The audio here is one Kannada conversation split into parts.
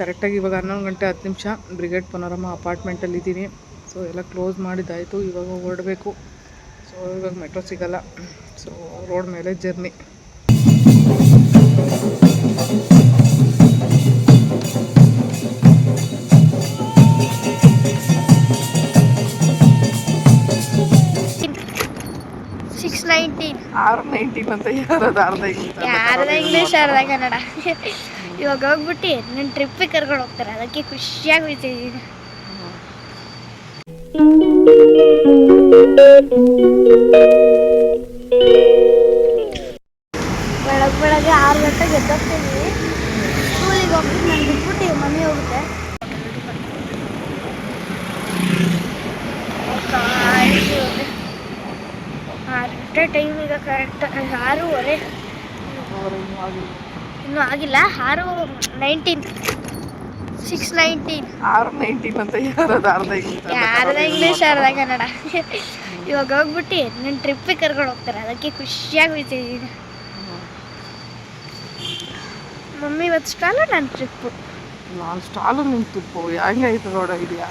ಕರೆಕ್ಟಾಗಿ ಇವಾಗ ಹನ್ನೊಂದು ಗಂಟೆ ಹತ್ತು ನಿಮಿಷ ಬ್ರಿಗೇಡ್ ಪನೋರಮ ಅಪಾರ್ಟ್ಮೆಂಟಲ್ಲಿ ಇದ್ದೀನಿ ಸೊ ಎಲ್ಲ ಕ್ಲೋಸ್ ಮಾಡಿದ್ದಾಯಿತು ಇವಾಗ ಹೊರಡಬೇಕು. ಸೊ ಇವಾಗ ಮೆಟ್ರೋ ಸಿಗಲ್ಲ. ಸೊ ರೋಡ್ ಮೇಲೆ ಜರ್ನಿ. ಸಿಕ್ಸ್ ನೈನ್ಟೀನ್ ಆರು ನೈಂಟೀನ್ ಅಂತ ಯಾರದು ಅರ್ಧ ಇಂಗ್ಲೀಷ್ ಅರ್ಧ ಕನ್ನಡ? ಇವಾಗ ಹೋಗ್ಬಿಟ್ಟು ನನ್ನ ಟ್ರಿಪ್ಪಿಗೆ ಕರ್ಕೊಂಡು ಹೋಗ್ತಾರೆ. ಅದಕ್ಕೆ ಖುಷಿಯಾಗಿ ಹೋಗ್ತಿದ್ದೀನಿ ಬೆಳಗ್ಗೆ ಬೆಳಗ್ಗೆ ಆರು ಗಂಟೆಗೆ ಎದ್ದೋಗ್ತೀನಿ ಸ್ಕೂಲಿಗೆ ಹೋಗ್ಬಿಟ್ಟು ನಾನು ಬಿಟ್ಬಿಟ್ಟು ಮಮ್ಮಿ ಹೋಗುತ್ತೆ. ಆರು ಗಂಟೆ ಟೈಮ್ ಈಗ ಕರೆಕ್ಟ್ ಆರೂವರೆ. ಇನ್ನೂ ಆಗಿಲ್ಲ. ಆರು ನೈನ್ಟೀನ್. ಸಿಕ್ಸ್ ನೈನ್ಟೀನ್ ಆರು ನೈನ್ಟೀನ್ ಅಂತ ಯಾರದು ಅರ್ಧ ಅರ್ಧ ಇಂಗ್ಲೀಷ್ ಅರ್ಧ ಕನ್ನಡ? ಇವಾಗ ಹೋಗ್ಬಿಟ್ಟು ನನ್ನ ಟ್ರಿಪ್ಪಿಗೆ ಕರ್ಕೊಂಡು ಹೋಗ್ತಾರೆ. ಅದಕ್ಕೆ ಖುಷಿಯಾಗಿ ಹೋಗ್ತಿದ್ದೀನಿ ಮಮ್ಮಿ ಇವತ್ತು ಸ್ಟಾಲು ನನ್ನ ಟ್ರಿಪ್ಪು ನಾನು ಸ್ಟಾಲು ನಿಂತಿಪ್ಪು ಹೆಂಗೈತೆ ರೋಡ್ ಇದೆಯಾ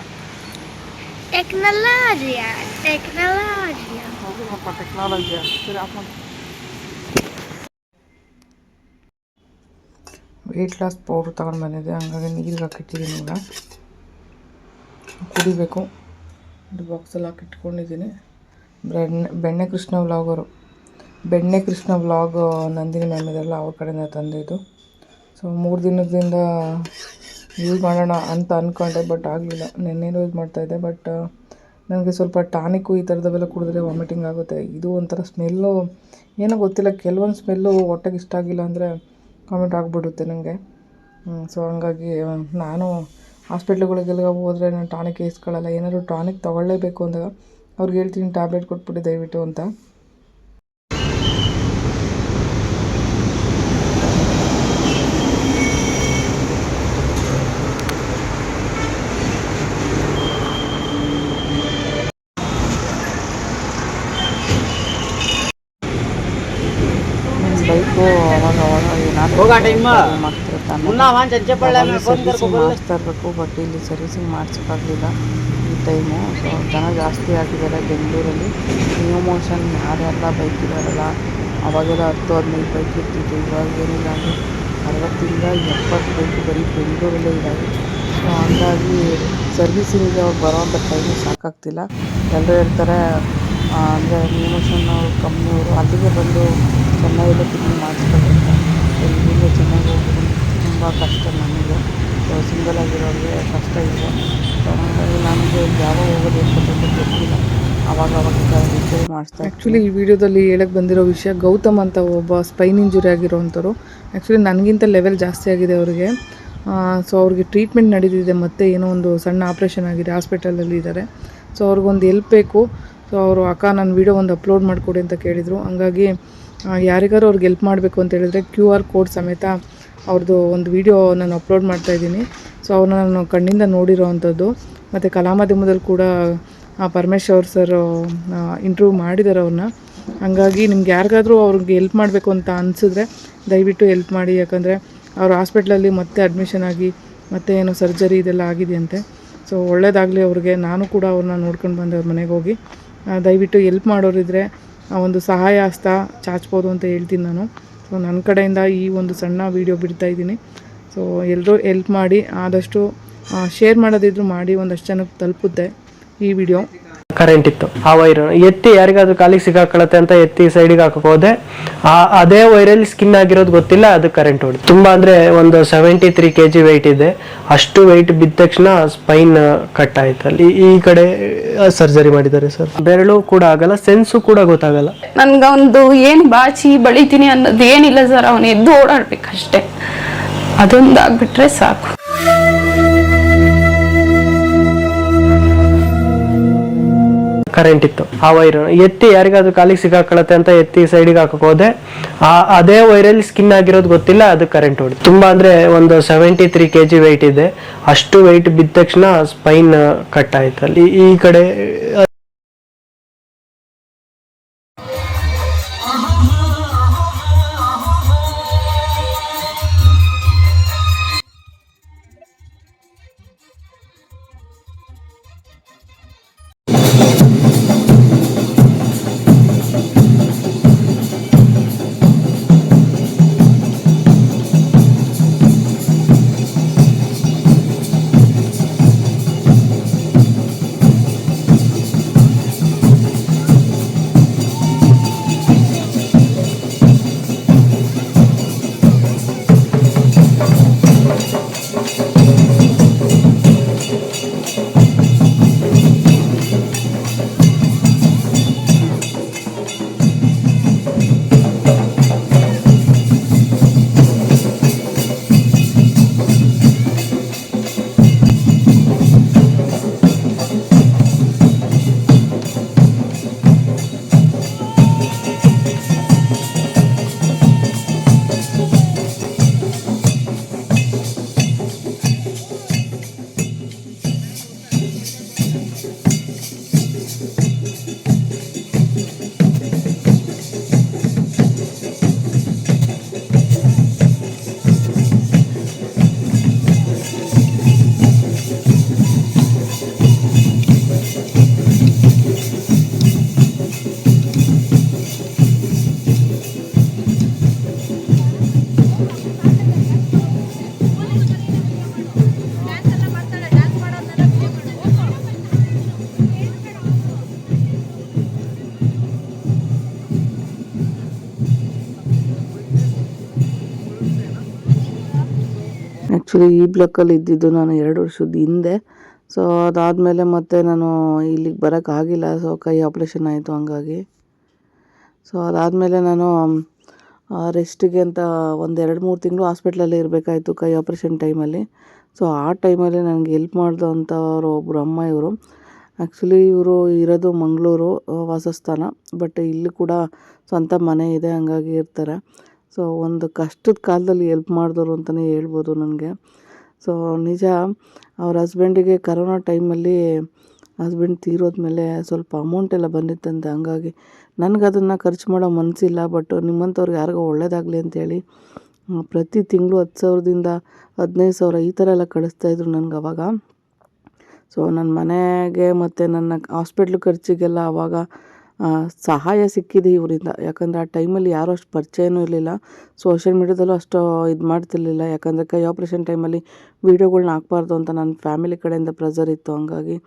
ಟೆಕ್ನಾಲಜಿಯಾ ಟೆಕ್ನಾಲಜಿಯಾ ಹೋಗಿರಪ್ಪ ಟೆಕ್ನಾಲಜಿ ಸರಿ ಆಫ್ ವೆಯ್ಟ್ ಲಾಸ್ ಪೌಡ್ರ್ ತಗೊಂಡು ಬಂದಿದ್ದೆ. ಹಂಗಾಗಿ ನೀರಿಗೆ ಹಾಕಿಟ್ಟಿದ್ದೀನಿ ಈಗ ಕುಡಿಬೇಕು. ಬಾಕ್ಸಲ್ಲಿ ಹಾಕಿಟ್ಕೊಂಡಿದ್ದೀನಿ ಬೆಣ್ಣೆ ಬೆಣ್ಣೆ ಕೃಷ್ಣ ವ್ಲಾಗರು ಬೆಣ್ಣೆ ಕೃಷ್ಣ ವ್ಲಾಗ್ ನಂದಿನಿ ಮ್ಯಾಮ್ ಇದೆಲ್ಲ ಅವ್ರ ಕಡೆಯಿಂದ ತಂದಿದ್ದು. ಸೊ ಮೂರು ದಿನದಿಂದ ಯೂಸ್ ಮಾಡೋಣ ಅಂತ ಅಂದ್ಕೊಂಡೆ ಬಟ್ ಆಗಲಿಲ್ಲ. ನೆನ್ನೆ ಯೂಸ್ ಮಾಡ್ತಾಯಿದ್ದೆ ಬಟ್ ನನಗೆ ಸ್ವಲ್ಪ ಟಾನಿಕ್ಕು ಈ ಥರದವೆಲ್ಲ ಕುಡಿದ್ರೆ ವಾಮಿಟಿಂಗ್ ಆಗುತ್ತೆ. ಇದು ಒಂಥರ ಸ್ಮೆಲ್ಲು ಏನೋ ಗೊತ್ತಿಲ್ಲ. ಕೆಲವೊಂದು ಸ್ಮೆಲ್ಲು ಹೊಟ್ಟೆಗೆ ಇಷ್ಟ ಆಗಿಲ್ಲ ಅಂದರೆ ವಾಮಿಟ್ ಆಗಿಬಿಡುತ್ತೆ ನನಗೆ ಸೊ ಹಂಗಾಗಿ ನಾನು ಹಾಸ್ಪಿಟ್ಲುಗಳಿಗೆಲ್ಲ ಹೋದರೆ ನಾನು ಟಾನಿಕ್ ಇಸ್ಕೊಳ್ಳಲ್ಲ ಏನಾದ್ರು ಟಾನಿಕ್ ತೊಗೊಳ್ಳೇಬೇಕು ಅಂದಾಗ ಅವ್ರಿಗೆ ಹೇಳ್ತೀನಿ ಟ್ಯಾಬ್ಲೆಟ್ ಕೊಟ್ಬಿಡಿ ದಯವಿಟ್ಟು ಅಂತ ಬೈಕು ಅವಾಗ ಅವಾಗ ಏನಾದರೂ ಸರ್ವಿಸಿಂಗ್ ಮಾಡಿಸ್ತಾ ಇರಬೇಕು ಬಟ್ ಇಲ್ಲಿ ಸರ್ವಿಸಿಂಗ್ ಮಾಡಿಸೋಕ್ಕಾಗಲಿಲ್ಲ ಈ ಟೈಮು ಸೊ ಜನ ಜಾಸ್ತಿ ಆಗಿದ್ದಾರೆ ಬೆಂಗಳೂರಲ್ಲಿ. ನ್ಯೂ ಮೋಷನ್ ಯಾರೆಲ್ಲ ಬೈಕ್ ಇದ್ದಾರಲ್ಲ ಅವಾಗೆಲ್ಲ ಹತ್ತು ಹದಿನೈದು ಬೈಕ್ ಇರ್ತಿತ್ತು. ಇವಾಗ ಏನಿಲ್ಲ ಅಂದರೆ ಅರವತ್ತಿಂದ ಎಪ್ಪತ್ತು ಬೈಕ್ ಬರೀ ಬೆಂಗಳೂರಲ್ಲೇ ಇದ್ದಾವೆ ಸೊ ಹಂಗಾಗಿ ಅವಾಗ ಬರೋವಂಥ ಟೈಮು ಸಾಕಾಗ್ತಿಲ್ಲ. ಎಲ್ಲರೂ ಇರ್ತಾರೆ ಅಂದರೆ ನ್ಯೂ ಮೋಷನ್ ಕಂಪ್ನಿಯವರು ಅಲ್ಲಿಗೆ ಬಂದು ಚೆನ್ನೈಯಲ್ಲೇ ಕ್ಲೀನ್ ಮಾಡಿಸ್ಕೊಬೇಕು ಇಲ್ಲಿಂದ ಚೆನ್ನಾಗಿ ಹೋಗೋದು ತುಂಬ ಕಷ್ಟ ನನಗೆ ಸೊ ಸಿಂಗಲ್ ಆಗಿರೋರಿಗೆ ಕಷ್ಟ ಇದೆ. ಹಾಗಾಗಿ ನನಗೆ ಯಾವಾಗ ಹೋಗೋದು ಅಂತ ಗೊತ್ತಿಲ್ಲ. ಅವಾಗ ಅವಾಗ ರಿಪೇರಿ ಮಾಡಿಸ್ತಾ ಆ್ಯಕ್ಚುಲಿ ಈ ವಿಡಿಯೋದಲ್ಲಿ ಹೇಳಕ್ಕೆ ಬಂದಿರೋ ವಿಷಯ ಗೌತಮ್ ಅಂತ ಒಬ್ಬ ಸ್ಪೈನ್ ಇಂಜುರಿ ಆಗಿರೋವಂಥವ್ರು ಆ್ಯಕ್ಚುಲಿ ನನಗಿಂತ ಲೆವೆಲ್ ಜಾಸ್ತಿ ಆಗಿದೆ ಅವರಿಗೆ. ಸೊ ಅವ್ರಿಗೆ ಟ್ರೀಟ್ಮೆಂಟ್ ನಡೀತಿದೆ ಮತ್ತು ಏನೋ ಒಂದು ಸಣ್ಣ ಆಪ್ರೇಷನ್ ಆಗಿದೆ ಹಾಸ್ಪಿಟಲಲ್ಲಿ ಇದ್ದಾರೆ. ಸೊ ಅವ್ರಿಗೊಂದು ಎಲ್ಪ್ ಬೇಕು. ಸೊ ಅವರು, ಅಕ್ಕ, ನಾನು ವೀಡಿಯೋ ಒಂದು ಅಪ್ಲೋಡ್ ಮಾಡಿಕೊಡಿ ಅಂತ ಕೇಳಿದರು. ಹಂಗಾಗಿ ಯಾರಿಗಾರು ಅವ್ರಿಗೆ ಹೆಲ್ಪ್ ಮಾಡಬೇಕು ಅಂತ ಹೇಳಿದ್ರೆ ಕ್ಯೂ ಆರ್ ಕೋಡ್ ಸಮೇತ ಅವ್ರದ್ದು ಒಂದು ವಿಡಿಯೋ ನಾನು ಅಪ್ಲೋಡ್ ಮಾಡ್ತಾ ಇದ್ದೀನಿ. ಸೊ ಅವ್ರನ್ನ ನಾನು ಕಣ್ಣಿಂದ ನೋಡಿರೋ ಅಂಥದ್ದು ಮತ್ತು ಕಲಾಮಾಧ್ಯಮದಲ್ಲಿ ಕೂಡ ಪರಮೇಶ್ವರ್ ಸರ್ ಇಂಟ್ರ್ಯೂ ಮಾಡಿದ್ದಾರೆ ಅವ್ರನ್ನ ಹಂಗಾಗಿ ನಿಮ್ಗೆ ಯಾರಿಗಾದರೂ ಅವ್ರಿಗೆ ಹೆಲ್ಪ್ ಮಾಡಬೇಕು ಅಂತ ಅನಿಸಿದ್ರೆ ದಯವಿಟ್ಟು ಹೆಲ್ಪ್ ಮಾಡಿ. ಯಾಕಂದರೆ ಅವ್ರ ಹಾಸ್ಪಿಟ್ಲಲ್ಲಿ ಮತ್ತೆ ಅಡ್ಮಿಷನ್ ಆಗಿ, ಮತ್ತೆ ಏನು ಸರ್ಜರಿ ಇದೆಲ್ಲ ಆಗಿದೆಯಂತೆ. ಸೊ ಒಳ್ಳೇದಾಗಲಿ ಅವ್ರಿಗೆ. ನಾನು ಕೂಡ ಅವ್ರನ್ನ ನೋಡ್ಕೊಂಡು ಬಂದೆ ಅವ್ರ ಮನೆಗೆ ಹೋಗಿ. ದಯವಿಟ್ಟು ಹೆಲ್ಪ್ ಮಾಡೋರಿದ್ರೆ ಒಂದು ಸಹಾಯ ಹಸ್ತ ಚಾಚ್ಬೋದು ಅಂತ ಹೇಳ್ತೀನಿ ನಾನು. ಸೊ ನನ್ನ ಕಡೆಯಿಂದ ಈ ಒಂದು ಸಣ್ಣ ವೀಡಿಯೋ ಬಿಡ್ತಾ ಇದ್ದೀನಿ. ಸೊ ಎಲ್ಲರೂ ಹೆಲ್ಪ್ ಮಾಡಿ, ಆದಷ್ಟು ಶೇರ್ ಮಾಡೋದಿದ್ರು ಮಾಡಿ, ಒಂದಷ್ಟು ಜನಕ್ಕೆ ತಲುಪುತ್ತೆ ಈ ವಿಡಿಯೋ ಕರೆಂಟ್ ಇತ್ತು. ಆ ವೈರ್ ಎತ್ತಿ ಯಾರಿಗಾದ್ರೂ ಕಾಲಿಗೆ ಸಿಗಾಕೊಳ್ಳುತ್ತೆ ಅಂತ ಎತ್ತಿ ಸೈಡಿಗೆ ಹಾಕಕ್ ಹೋದೆ. ಆ, ಅದೇ ವೈರಲ್ಲಿ ಸ್ಕಿನ್ ಆಗಿರೋದು ಗೊತ್ತಿಲ್ಲ, ಅದು ಕರೆಂಟ್ ಹೊಡಿ ತುಂಬಾ ಅಂದ್ರೆ ಒಂದು seventy three K G weight ಇದೆ. ಅಷ್ಟು ವೆಯ್ಟ್ ಬಿದ್ದ ತಕ್ಷಣ ಸ್ಪೈನ್ ಕಟ್ ಆಯ್ತು ಅಲ್ಲಿ ಈ ಕಡೆ ಸರ್ಜರಿ ಮಾಡಿದ್ದಾರೆ ಸರ್ ಬೆರಳು ಕೂಡ ಆಗಲ್ಲ ಸೆನ್ಸು ಕೂಡ ಗೊತ್ತಾಗಲ್ಲ. ನನ್ಗೊಂದು ಏನು ಬಾಚಿ ಬಳಿತೀನಿ ಅನ್ನೋದು ಏನಿಲ್ಲ ಸರ್ ಅವನು ಎದ್ದು ಓಡಾಡ್ಬೇಕಷ್ಟೇ. ಅದೊಂದು ಆಗ್ಬಿಟ್ರೆ ಸಾಕು. ಕರೆಂಟ್ ಇತ್ತು. ಆ ವೈರ್ ಎತ್ತಿ ಯಾರಿಗಾದ್ರೂ ಕಾಲಿಗೆ ಸಿಗಾಕೊಳ್ಳುತ್ತೆ ಅಂತ ಎತ್ತಿ ಸೈಡಿಗೆ ಹಾಕಕ್ ಹೋದೆ. ಆ, ಅದೇ ವೈರಲ್ಲಿ ಸ್ಕಿನ್ ಆಗಿರೋದು ಗೊತ್ತಿಲ್ಲ, ಅದು ಕರೆಂಟ್ ಹೊಡೆದು ತುಂಬಾ ಅಂದ್ರೆ ಒಂದು seventy three K G weight ಇದೆ. ಅಷ್ಟು ವೆಯ್ಟ್ ಬಿದ್ದ ತಕ್ಷಣ ಸ್ಪೈನ್ ಕಟ್ ಆಯ್ತು. ಅಲ್ಲಿ ಈ ಕಡೆ ಆ್ಯಕ್ಚುಲಿ ಈ ಬ್ಲಾಕಲ್ಲಿ ಇದ್ದಿದ್ದು ನಾನು ಎರಡು ವರ್ಷದ ಹಿಂದೆ. ಸೊ ಅದಾದಮೇಲೆ ಮತ್ತೆ ನಾನು ಇಲ್ಲಿಗೆ ಬರೋಕ್ಕಾಗಿಲ್ಲ ಸೊ ಕೈ ಆಪ್ರೇಷನ್ ಆಯಿತು ಹಂಗಾಗಿ. ಸೊ ಅದಾದಮೇಲೆ ನಾನು ರೆಸ್ಟಿಗೆ ಅಂತ ಒಂದು ಎರಡು ಮೂರು ತಿಂಗಳು ಹಾಸ್ಪಿಟ್ಲಲ್ಲೇ ಇರಬೇಕಾಯಿತು ಕೈ ಆಪ್ರೇಷನ್ ಟೈಮಲ್ಲಿ ಸೊ ಆ ಟೈಮಲ್ಲಿ ನನಗೆ ಹೆಲ್ಪ್ ಮಾಡಿದಂಥವ್ರು ಒಬ್ಬರು ಅಮ್ಮ ಇವರು. ಆ್ಯಕ್ಚುಲಿ ಇವರು ಇರೋದು ಮಂಗಳೂರು ವಾಸಸ್ಥಾನ. ಬಟ್ ಇಲ್ಲಿ ಕೂಡ ಸ್ವಂತ ಮನೆ ಇದೆ, ಹಂಗಾಗಿ ಇರ್ತಾರೆ. ಸೊ ಒಂದು ಕಷ್ಟದ ಕಾಲದಲ್ಲಿ ಹೆಲ್ಪ್ ಮಾಡಿದವರು ಅಂತಲೇ ಹೇಳ್ಬೋದು ನನಗೆ. ಸೊ ನಿಜ, ಅವ್ರ ಹಸ್ಬೆಂಡಿಗೆ ಕರೋನಾ ಟೈಮಲ್ಲಿ ಹಸ್ಬೆಂಡ್ ತೀರೋದ್ಮೇಲೆ ಸ್ವಲ್ಪ ಅಮೌಂಟ್ ಎಲ್ಲ ಬಂದಿತ್ತಂತೆ ಹಂಗಾಗಿ ನನಗೆ ಅದನ್ನು ಖರ್ಚು ಮಾಡೋ ಮನಸ್ಸಿಲ್ಲ ಬಟ್ ನಿಮ್ಮಂಥವ್ರಿಗೆ ಯಾರಿಗೋ ಒಳ್ಳೇದಾಗಲಿ ಅಂತೇಳಿ ಪ್ರತಿ ತಿಂಗಳು ಹತ್ತು ಸಾವಿರದಿಂದ ಹದಿನೈದು ಸಾವಿರ ಈ ಥರ ಎಲ್ಲ ಕಳಿಸ್ತಾಯಿದ್ರು ನನಗೆ ಅವಾಗ. ಸೊ ನನ್ನ ಮನೆಗೆ ಮತ್ತು ನನ್ನ ಹಾಸ್ಪಿಟ್ಲ್ ಖರ್ಚಿಗೆಲ್ಲ ಆವಾಗ ಸಹಾಯ ಸಿಕ್ಕಿದೆ ಇವರಿಂದ. ಯಾಕಂದರೆ ಆ ಟೈಮಲ್ಲಿ ಯಾರೂ ಅಷ್ಟು ಪರಿಚಯನೂ ಇರಲಿಲ್ಲ. ಸೋಷಿಯಲ್ ಮೀಡ್ಯಾದಲ್ಲೂ ಅಷ್ಟು ಇದು ಮಾಡ್ತಿರ್ಲಿಲ್ಲ. ಯಾಕಂದರೆ ಕೈ ಆಪ್ರೇಷನ್ ಟೈಮಲ್ಲಿ ವೀಡಿಯೋಗಳ್ನ ಹಾಕ್ಬಾರ್ದು ಅಂತ ನನ್ನ ಫ್ಯಾಮಿಲಿ ಕಡೆಯಿಂದ ಪ್ರೆಸರ್ ಇತ್ತು. ಹಂಗಾಗಿ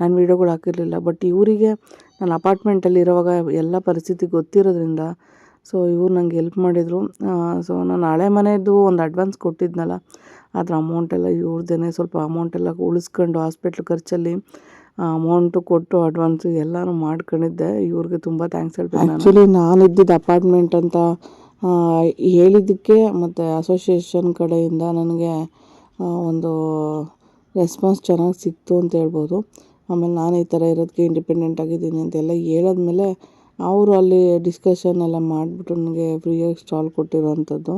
ನಾನು ವೀಡಿಯೋಗಳು ಹಾಕಿರಲಿಲ್ಲ. ಬಟ್ ಇವರಿಗೆ ನಾನು ಅಪಾರ್ಟ್ಮೆಂಟಲ್ಲಿ ಇರೋವಾಗ ಎಲ್ಲ ಪರಿಸ್ಥಿತಿ ಗೊತ್ತಿರೋದ್ರಿಂದ ಸೊ ಇವ್ರು ನಂಗೆ ಹೆಲ್ಪ್ ಮಾಡಿದರು. ಸೊ ನಾನು ಹಳೆ ಮನೆಯದು ಒಂದು ಅಡ್ವಾನ್ಸ್ ಕೊಟ್ಟಿದ್ನಲ್ಲ ಆದರೆ ಅಮೌಂಟೆಲ್ಲ ಇವ್ರದ್ದೇ ಸ್ವಲ್ಪ ಅಮೌಂಟೆಲ್ಲ ಉಳಿಸ್ಕೊಂಡು ಹಾಸ್ಪಿಟ್ಲ್ ಖರ್ಚಲ್ಲಿ ಅಮೌಂಟು ಕೊಟ್ಟು ಅಡ್ವಾನ್ಸು ಎಲ್ಲನೂ ಮಾಡ್ಕೊಂಡಿದ್ದೆ. ಇವ್ರಿಗೆ ತುಂಬ ಥ್ಯಾಂಕ್ಸ್ ಹೇಳ್ಬೇಕು ಆ್ಯಕ್ಚುಲಿ ನಾನಿದ್ದಿದ್ದು ಅಪಾರ್ಟ್ಮೆಂಟ್ ಅಂತ ಹೇಳಿದ್ದಕ್ಕೆ ಮತ್ತು ಅಸೋಸಿಯೇಷನ್ ಕಡೆಯಿಂದ ನನಗೆ ಒಂದು ರೆಸ್ಪಾನ್ಸ್ ಚೆನ್ನಾಗಿ ಸಿಕ್ತು ಅಂತ ಹೇಳ್ಬೋದು. ಆಮೇಲೆ ನಾನು ಈ ಥರ ಇರೋದಕ್ಕೆ ಇಂಡಿಪೆಂಡೆಂಟ್ ಆಗಿದ್ದೀನಿ ಅಂತೆಲ್ಲ ಹೇಳಿದ್ಮೇಲೆ ಅವರು ಅಲ್ಲಿ ಡಿಸ್ಕಷನ್ ಎಲ್ಲ ಮಾಡಿಬಿಟ್ಟು ನನಗೆ ಫ್ರೀಯಾಗಿ ಸ್ಟಾಲ್ ಕೊಟ್ಟಿರೋವಂಥದ್ದು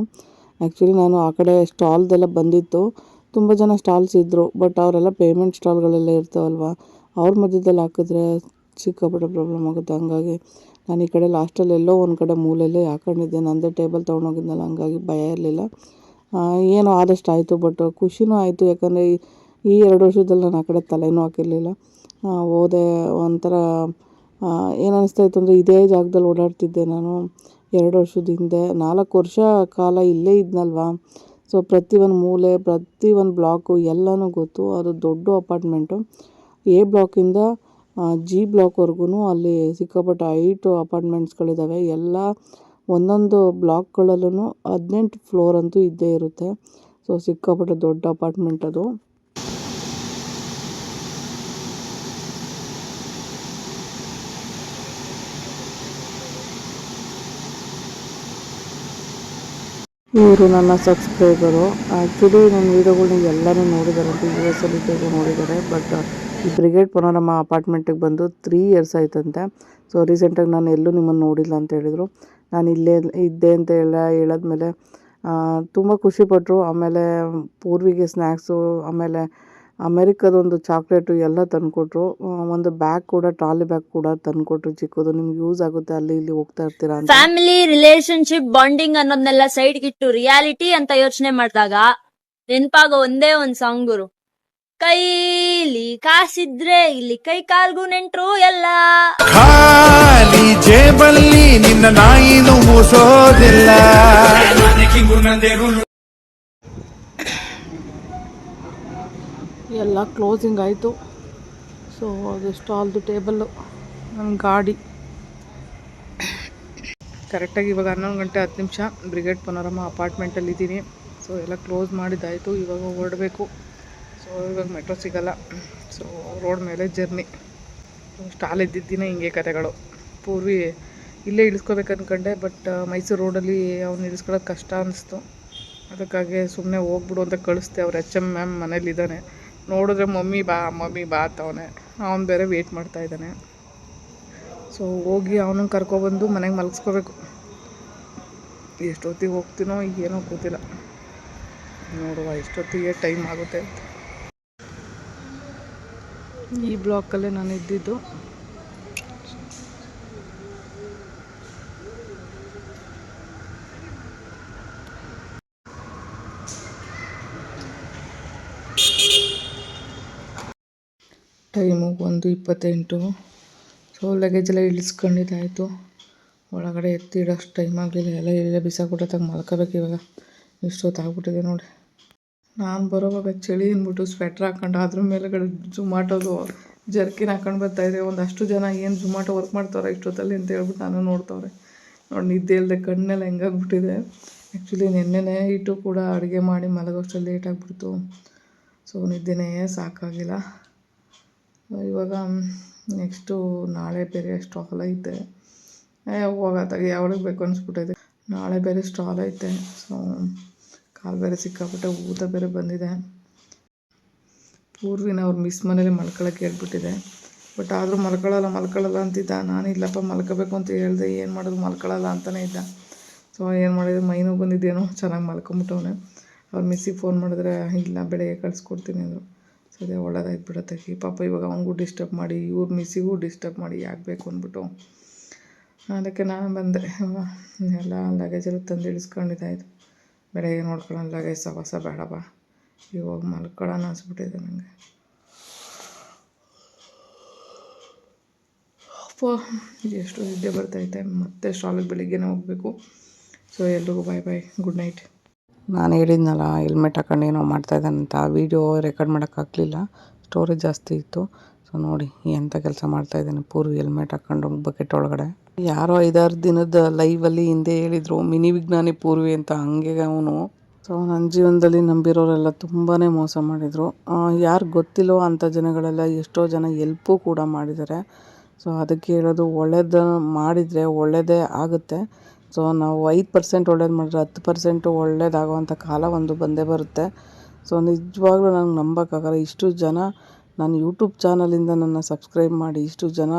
ಆ್ಯಕ್ಚುಲಿ ನಾನು ಆ ಕಡೆ ಸ್ಟಾಲ್ದೆಲ್ಲ ಬಂದಿತ್ತು. ತುಂಬ ಜನ ಸ್ಟಾಲ್ಸ್ ಇದ್ದರು ಬಟ್ ಅವರೆಲ್ಲ ಪೇಮೆಂಟ್ ಸ್ಟಾಲ್ಗಳೆಲ್ಲ ಇರ್ತಾವಲ್ವ? ಅವ್ರ ಮಧ್ಯದಲ್ಲಿ ಹಾಕಿದ್ರೆ ಸಿಕ್ಕಾಪಟ್ಟೆ ಪ್ರಾಬ್ಲಮ್ ಆಗುತ್ತೆ. ಹಂಗಾಗಿ ನಾನು ಈ ಕಡೆ ಲಾಸ್ಟಲ್ಲಿ ಎಲ್ಲೋ ಒಂದು ಕಡೆ ಮೂಲೆಯಲ್ಲೇ ಹಾಕೊಂಡಿದ್ದೆ. ನಂದೇ ಟೇಬಲ್ ತೊಗೊಂಡೋಗಿದ್ನಲ್ಲ, ಹಂಗಾಗಿ ಭಯ ಇರಲಿಲ್ಲ. ಏನೋ ಆದಷ್ಟು ಆಯಿತು ಬಟ್ ಖುಷಿನೂ ಆಯಿತು. ಯಾಕಂದರೆ ಈ ಎರಡು ವರ್ಷದಲ್ಲಿ ನಾನು ಆ ಕಡೆ ತಲೆನೂ ಹಾಕಿರಲಿಲ್ಲ. ಹೋದೆ ಒಂಥರ ಏನು ಇತ್ತು ಅಂದರೆ ಇದೇ ಜಾಗದಲ್ಲಿ ಓಡಾಡ್ತಿದ್ದೆ ನಾನು. ಎರಡು ವರ್ಷದ ಹಿಂದೆ, ನಾಲ್ಕು ವರ್ಷ ಕಾಲ ಇಲ್ಲೇ ಇದ್ನಲ್ವಾ? ಸೊ ಪ್ರತಿ ಒಂದು ಮೂಲೆ, ಪ್ರತಿ ಒಂದು ಬ್ಲಾಕು ಎಲ್ಲನೂ ಗೊತ್ತು. ಅದು ದೊಡ್ಡ ಅಪಾರ್ಟ್ಮೆಂಟು ಎ ಬ್ಲಾಕಿಂದ ಜಿ ಬ್ಲಾಕ್ವರೆಗೂ ಅಲ್ಲಿ ಸಿಕ್ಕಾಪಟ್ಟೆ ಐಟು ಅಪಾರ್ಟ್ಮೆಂಟ್ಸ್ಗಳಿದ್ದಾವೆ ಎಲ್ಲ ಒಂದೊಂದು ಬ್ಲಾಕ್ಗಳಲ್ಲೂ ಹದಿನೆಂಟು ಫ್ಲೋರ್ ಅಂತೂ ಇದ್ದೇ ಇರುತ್ತೆ. ಸೊ ಸಿಕ್ಕಾಪಟ್ಟೆ ದೊಡ್ಡ ಅಪಾರ್ಟ್ಮೆಂಟ್ ಅದು. ಇವರು ನನ್ನ ಸಬ್ಸ್ಕ್ರೈಬರು ಆ್ಯಕ್ಚುಲಿ ನನ್ನ ವೀಡಿಯೋಗಳನ್ನ ಎಲ್ಲರೂ ನೋಡಿದ್ದಾರೆ ಅಂತ ಯು ಎಸ್ ಅಲ್ಲಿ ನೋಡಿದ್ದಾರೆ ಬಟ್ ಬ್ರಿಗೇಡ್ ಪನೋರಮ ಅಪಾರ್ಟ್ಮೆಂಟಿಗೆ ಬಂದು ತ್ರೀ ಇಯರ್ಸ್ ಆಯ್ತಂತೆ. ಸೊ ರೀಸೆಂಟಾಗಿ ನಾನು ಎಲ್ಲೂ ನಿಮ್ಮನ್ನು ನೋಡಿಲ್ಲ ಅಂತ ಹೇಳಿದರು. ನಾನು ಇಲ್ಲೇ ಇದ್ದೆ ಅಂತ ಹೇಳ ಹೇಳಾದ್ಮೇಲೆ ತುಂಬ ಖುಷಿಪಟ್ಟರು ಆಮೇಲೆ ಪೂರ್ವಿಗೆ ಸ್ನ್ಯಾಕ್ಸು ಆಮೇಲೆ ಅಮೆರಿಕದೊಂದು ಚಾಕ್ಲೇಟು ಎಲ್ಲ ತಂದುಕೊಟ್ರು. ಒಂದು ಬ್ಯಾಗ್ ಕೂಡ ಟ್ರಾಲಿ ಬ್ಯಾಗ್ ಕೂಡ ತಂದುಕೊಟ್ರು ಚಿಕ್ಕದು. ನಿಮ್ಗೆ ಯೂಸ್ ಆಗುತ್ತೆ ಅಲ್ಲಿ ಇಲ್ಲಿ ಹೋಗ್ತಾ ಇರ್ತೀರಾ ಫ್ಯಾಮಿಲಿ ರಿಲೇಶನ್ಶಿಪ್ ಬಾಂಡಿಂಗ್ ಅನ್ನೋದನ್ನೆಲ್ಲ ಸೈಡ್ ಇಟ್ಟು ರಿಯಾಲಿಟಿ ಅಂತ ಯೋಚನೆ ಮಾಡಿದಾಗ ನೆನಪಾಗೋ ಒಂದೇ ಒಂದು ಸಾಂಗ್ ಗುರು. ಕೈಲಿ ಕಾಸಿದ್ರೆ ಇಲ್ಲಿ ಕೈ ಕಾಲ್ಗೂ ನೆಂಟ್ರು ಎಲ್ಲ. ಖಾಲಿ ಜೇಬಲ್ಲಿ ನಿನ್ನ ನಾಯಿನು ಮೂಸೋದಿಲ್ಲ. ಎಲ್ಲ ಕ್ಲೋಸಿಂಗ್ ಆಯಿತು. ಸೊ ಅದು ಸ್ಟಾಲ್ದು ಟೇಬಲ್ಲು ನನ್ನ ಗಾಡಿ. ಕರೆಕ್ಟಾಗಿ ಇವಾಗ ಹನ್ನೊಂದು ಗಂಟೆ ಹತ್ತು ನಿಮಿಷ. ಬ್ರಿಗೇಡ್ ಪನೋರಮ ಅಪಾರ್ಟ್ಮೆಂಟಲ್ಲಿದ್ದೀನಿ ಸೊ ಎಲ್ಲ ಕ್ಲೋಸ್ ಮಾಡಿದ್ದಾಯಿತು. ಇವಾಗ ಹೊರಡಬೇಕು. ಸೊ ಇವಾಗ ಮೆಟ್ರೋ ಸಿಗಲ್ಲ. ಸೊ ರೋಡ್ ಮೇಲೆ ಜರ್ನಿ ಸ್ಟಾಲ್ ಇದ್ದಿದ್ದಿನ ಹಿಂಗೆ ಕತೆಗಳು. ಪೂರ್ವಿ ಇಲ್ಲೇ ಇಳಿಸ್ಕೋಬೇಕು ಅಂದ್ಕೊಂಡೆ ಬಟ್ ಮೈಸೂರು ರೋಡಲ್ಲಿ ಅವ್ನು ಇಳಿಸ್ಕೊಳ್ಳೋದು ಕಷ್ಟ ಅನ್ನಿಸ್ತು ಅದಕ್ಕಾಗಿ ಸುಮ್ಮನೆ ಹೋಗ್ಬಿಡು ಅಂತ ಕಳಿಸ್ದೆ ಅವ್ರು ಎಚ್ ಎಂ ಮ್ಯಾಮ್ ಮನೇಲಿದ್ದಾನೆ ನೋಡಿದ್ರೆ ಮಮ್ಮಿ ಬಾ ಮಮ್ಮಿ ಬಾ ತವನೆ ಅವನು. ಬೇರೆ ವೆಯ್ಟ್ ಮಾಡ್ತಾ ಇದ್ದಾನೆ. ಸೊ ಹೋಗಿ ಅವನನ್ನು ಕರ್ಕೊಬಂದು ಮನೆಗೆ ಮಲಗಿಸ್ಕೋಬೇಕು. ಎಷ್ಟೊತ್ತಿಗೆ ಹೋಗ್ತೀನೋ ಏನೋ ಗೊತ್ತಿಲ್ಲ. ನೋಡುವ ಎಷ್ಟೊತ್ತಿಗೆ ಟೈಮ್ ಆಗುತ್ತೆ ಅಂತ. ಈ ಬ್ಲಾಕಲ್ಲೇ ನಾನು ಇದ್ದಿದ್ದು. ಟೈಮು ಒಂದು ಇಪ್ಪತ್ತೆಂಟು. ಸೊ ಲಗೇಜ್ ಎಲ್ಲ ಇಳಿಸ್ಕೊಂಡಿದ್ದಾಯಿತು. ಒಳಗಡೆ ಎತ್ತಿಡೋಷ್ಟು ಟೈಮ್ ಆಗಲಿಲ್ಲ ಎಲ್ಲ ಎಲ್ಲ ತಗ ಮಲ್ಕೋಬೇಕು ಇವಾಗ. ಇಷ್ಟೊತ್ತಾಗ್ಬಿಟ್ಟಿದೆ ನೋಡಿ. ನಾನು ಬರೋವಾಗ ಚಳಿ ಅಂದ್ಬಿಟ್ಟು ಸ್ವೆಟ್ರ್ ಹಾಕೊಂಡು ಅದ್ರ ಮೇಲೆಗಡೆ ಜುಮಾಟೋದು ಜರ್ಕಿನ್ ಹಾಕೊಂಡು ಬರ್ತಾಯಿದ್ದೆ ಒಂದಷ್ಟು ಜನ ಏನು ಜುಮಾಟೋ ವರ್ಕ್ ಮಾಡ್ತಾವ್ರೆ ಇಷ್ಟೊತ್ತಲ್ಲಿ ಅಂತ ಹೇಳ್ಬಿಟ್ಟು ನಾನು ನೋಡ್ತಾವ್ರೆ. ನೋಡಿ ನಿದ್ದೆ ಇಲ್ಲದೆ ಕಣ್ಣೆಲ್ಲ ಹೆಂಗಾಗ್ಬಿಟ್ಟಿದೆ. ಆ್ಯಕ್ಚುಲಿ ನಿನ್ನೆನೇ ಇಟ್ಟು ಕೂಡ ಅಡುಗೆ ಮಾಡಿ ಮಲಗೋಷ್ಟರಲ್ಲಿ ಲೇಟ್ ಆಗಿಬಿಡ್ತು. ಸೊ ನಿದ್ದೆನೇ ಸಾಕಾಗಿಲ್ಲ. ಇವಾಗ ನೆಕ್ಸ್ಟು ನಾಳೆ ಬೇರೆ ಸ್ಟಾಲ್ ಐತೆ. ಹೋಗತ್ತಾಗ ಯಾವಾಗ ಬೇಕು ಅನಿಸ್ಬಿಟ್ಟೈತೆ. ನಾಳೆ ಬೇರೆ ಸ್ಟಾಲ್ ಐತೆ. ಸೊ ಕಾಲು ಬೇರೆ ಸಿಕ್ಕಾಪಟ್ಟೆ ಊತ ಬೇರೆ ಬಂದಿದೆ. ಪೂರ್ವಿನ ಅವ್ರು ಮಿಸ್ ಮನೇಲಿ ಮಲ್ಕೊಳ್ಳೋಕೆ ಹೇಳ್ಬಿಟ್ಟಿದೆ. ಬಟ್ ಆದರೂ ಮಲ್ಕೊಳ್ಳಲ್ಲ ಮಲ್ಕೊಳ್ಳಲ್ಲ ಅಂತಿದ್ದ. ನಾನು ಇಲ್ಲಪ್ಪ, ಮಲ್ಕೋಬೇಕು ಅಂತ ಹೇಳಿದೆ. ಏನು ಮಾಡೋದು? ಮಲ್ಕೊಳ್ಳಲ್ಲ ಅಂತಲೇ ಇದ್ದ. ಸೊ ಏನು ಮಾಡಿದೆ? ಮೈನು ಬಂದಿದ್ದೇನೋ? ಚೆನ್ನಾಗಿ ಮಲ್ಕೊಂಬಿಟ್ಟವನೆ. ಅವ್ರು ಮಿಸ್ಸಿಗೆ ಫೋನ್ ಮಾಡಿದ್ರೆ, ಇಲ್ಲ, ಬೆಳಗ್ಗೆ ಕಳಿಸ್ಕೊಡ್ತೀನಿ ಅಂದರು. ಸೊ ಅದೇ ಒಳ್ಳೇದಾಯ್ತು ಬಿಡುತ್ತೆ. ಈ ಪಾಪ, ಇವಾಗ ಅವನಿಗೂ ಡಿಸ್ಟರ್ಬ್ ಮಾಡಿ, ಇವ್ರ ಮಿಸ್ಸಿಗೂ ಡಿಸ್ಟರ್ಬ್ ಮಾಡಿ ಯಾಕೆ ಬೇಕು ಅಂದ್ಬಿಟ್ಟು. ಅದಕ್ಕೆ ನಾನು ಬಂದೆ. ಎಲ್ಲ ಲಗೇಜೆಲ್ಲ ತಂದು ಇಳಿಸ್ಕೊಂಡಿದ್ದಾಯ್ತು ಬೆಳಗ್ಗೆ ನೋಡ್ಕೊಳ್ಳೋಣ ಲಗೇಜ್ ಸವಾಸ ಬೇಡಪ್ಪ ಇವಾಗ ಮಲ್ಕೊಳ್ಳೋಣ ಅನ್ಸ್ಬಿಟ್ಟಿದೆ ನನಗೆ ಅಪ್ಪ, ಎಷ್ಟು ನಿದ್ದೆ ಬರ್ತೈತೆ ಮತ್ತೆ ಸ್ಟಾಲಿಗೆ ಬೆಳಿಗ್ಗೆನೇ ಹೋಗಬೇಕು. ಸೊ, ಎಲ್ರಿಗೂ ಬಾಯ್ ಬಾಯ್ ಗುಡ್ ನೈಟ್ ನಾನು ಹೇಳಿದ್ನಲ್ಲ ಹೆಲ್ಮೆಟ್ ಹಾಕೊಂಡು ಏನೋ ಮಾಡ್ತಾಯಿದ್ದಾನಂತ ವೀಡಿಯೋ ರೆಕಾರ್ಡ್ ಮಾಡೋಕ್ಕಾಗಲಿಲ್ಲ ಸ್ಟೋರೇಜ್ ಜಾಸ್ತಿ ಇತ್ತು. ಸೊ ನೋಡಿ ಎಂಥ ಕೆಲಸ ಮಾಡ್ತಾಯಿದ್ದಾನೆ ಪೂರ್ವಿ ಹೆಲ್ಮೆಟ್ ಹಾಕೊಂಡು ಬಕೆಟ್ ಒಳಗಡೆ. ಯಾರೋ ಐದಾರು ದಿನದ ಲೈವಲ್ಲಿ ಹಿಂದೆ ಹೇಳಿದರು, ಮಿನಿ ವಿಜ್ಞಾನಿ ಪೂರ್ವಿ ಅಂತ ಹಂಗೆ ಅವನು. ಸೊ ನನ್ನ ಜೀವನದಲ್ಲಿ ನಂಬಿರೋರೆಲ್ಲ ತುಂಬಾ ಮೋಸ ಮಾಡಿದರು. ಯಾರು ಗೊತ್ತಿಲ್ಲೋ ಅಂತ ಜನಗಳೆಲ್ಲ ಎಷ್ಟೋ ಜನ ಎಲ್ಪು ಕೂಡ ಮಾಡಿದ್ದಾರೆ. ಸೊ ಅದಕ್ಕೆ ಹೇಳೋದು ಒಳ್ಳೇದು ಮಾಡಿದರೆ ಒಳ್ಳೆಯದೇ ಆಗುತ್ತೆ. ಸೊ ನಾವು ಐದು ಪರ್ಸೆಂಟ್ ಒಳ್ಳೇದು ಮಾಡಿದ್ರೆ ಹತ್ತು ಪರ್ಸೆಂಟು ಒಳ್ಳೇದಾಗೋವಂಥ ಕಾಲ ಒಂದು ಬಂದೇ ಬರುತ್ತೆ. ಸೊ ನಿಜವಾಗ್ಲೂ ನಂಗೆ ನಂಬೋಕ್ಕಾಗಲ್ಲ. ಇಷ್ಟು ಜನ ನಾನು ಯೂಟ್ಯೂಬ್ ಚಾನಲಿಂದ ನನ್ನ ಸಬ್ಸ್ಕ್ರೈಬ್ ಮಾಡಿ, ಇಷ್ಟು ಜನ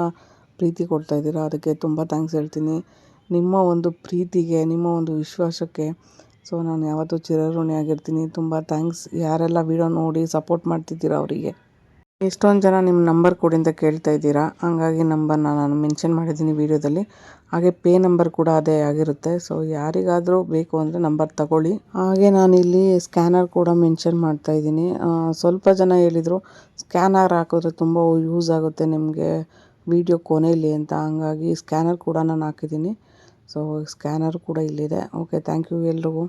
ಪ್ರೀತಿ ಕೊಡ್ತಾ ಇದ್ದೀರ? ಅದಕ್ಕೆ ತುಂಬ ಥ್ಯಾಂಕ್ಸ್ ಹೇಳ್ತೀನಿ. ನಿಮ್ಮ ಒಂದು ಪ್ರೀತಿಗೆ, ನಿಮ್ಮ ಒಂದು ವಿಶ್ವಾಸಕ್ಕೆ. ಸೊ ನಾನು ಯಾವತ್ತೂ ಚಿರಋಣಿಯಾಗಿರ್ತೀನಿ ತುಂಬ ಥ್ಯಾಂಕ್ಸ್ ಯಾರೆಲ್ಲ ವಿಡಿಯೋ ನೋಡಿ ಸಪೋರ್ಟ್ ಮಾಡ್ತಿದ್ದೀರಾ ಅವರಿಗೆ? ಎಷ್ಟೊಂದು ಜನ ನಿಮ್ಮ ನಂಬರ್ ಕೊಡಿ ಅಂತ ಕೇಳ್ತಾ ಇದ್ದೀರಾ? ಹಾಗಾಗಿ ನಂಬರ್ನ ನಾನು ಮೆನ್ಷನ್ ಮಾಡಿದ್ದೀನಿ ವೀಡಿಯೋದಲ್ಲಿ ಹಾಗೆ ಪೇ ನಂಬರ್ ಕೂಡ ಅದೇ ಆಗಿರುತ್ತೆ. ಸೊ ಯಾರಿಗಾದರೂ ಬೇಕು ಅಂದರೆ ನಂಬರ್ ತಗೊಳ್ಳಿ. ಹಾಗೆ ನಾನಿಲ್ಲಿ ಸ್ಕ್ಯಾನರ್ ಕೂಡ ಮೆನ್ಷನ್ ಮಾಡ್ತಾ ಇದ್ದೀನಿ. ಸ್ವಲ್ಪ ಜನ ಹೇಳಿದರು ಸ್ಕ್ಯಾನರ್ ಹಾಕಿದ್ರೆ ತುಂಬ ಯೂಸ್ ಆಗುತ್ತೆ ನಿಮಗೆ. ವಿಡಿಯೋ ಕೊನೆಯಲ್ಲಿ ಅಂತ ಹಂಗಾಗಿ ಸ್ಕ್ಯಾನರ್ ಕೂಡ ನಾನು ಹಾಕಿದ್ದೀನಿ. ಸೊ ಸ್ಕ್ಯಾನರ್ ಕೂಡ ಇಲ್ಲಿದೆ. ಓಕೆ ಥ್ಯಾಂಕ್ ಯು ಎಲ್ರಿಗೂ.